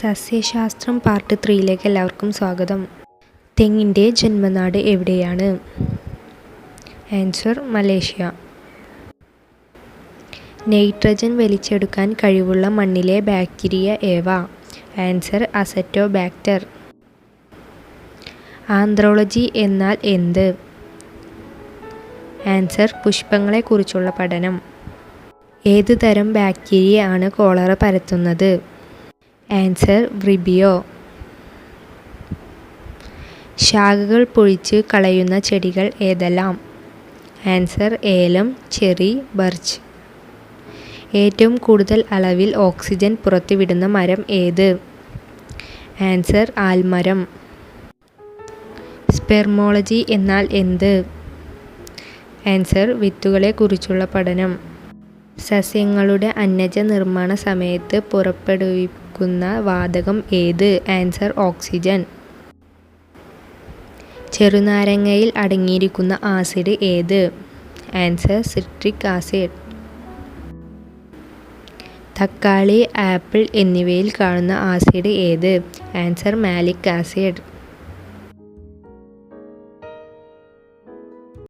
സസ്യശാസ്ത്രം part ത്രീയിലേക്ക് എല്ലാവർക്കും സ്വാഗതം. തെങ്ങിന്റെ ജന്മനാട് എവിടെയാണ്? Answer Malaysia. നൈട്രജൻ വലിച്ചെടുക്കാൻ കഴിവുള്ള മണ്ണിലെ ബാക്ടീരിയ ഏവ? Answer acetobacter. ആന്ത്രോളജി എന്നാൽ എന്ത്? ആൻസർ പുഷ്പങ്ങളെക്കുറിച്ചുള്ള പഠനം. ഏതുതരം ബാക്ടീരിയ ആണ് കോളറ പരത്തുന്നത്? ആൻസർ വ്രിബിയോ ശാഖകൾ പൊഴിച്ച് കളയുന്ന ചെടികൾ ഏതെല്ലാം? ആൻസർ ഏലം ചെറി ബർച്ച്. ഏറ്റവും കൂടുതൽ അളവിൽ ഓക്സിജൻ പുറത്തുവിടുന്ന മരം ഏത്? ആൻസർ ആൽമരം. സ്പെർമോളജി എന്നാൽ എന്ത്? ആൻസർ വിത്തുകളെക്കുറിച്ചുള്ള പഠനം. സസ്യങ്ങളുടെ അന്നജ നിർമ്മാണ സമയത്ത് പുറപ്പെടുവിക്കുന്ന വാതകം ഏത്? Answer oxygen. ചെറുനാരങ്ങയിൽ അടങ്ങിയിരിക്കുന്ന ആസിഡ് ഏത്? Answer citric acid. തക്കാളി ആപ്പിൾ എന്നിവയിൽ കാണുന്ന ആസിഡ് ഏത്? Answer malic acid.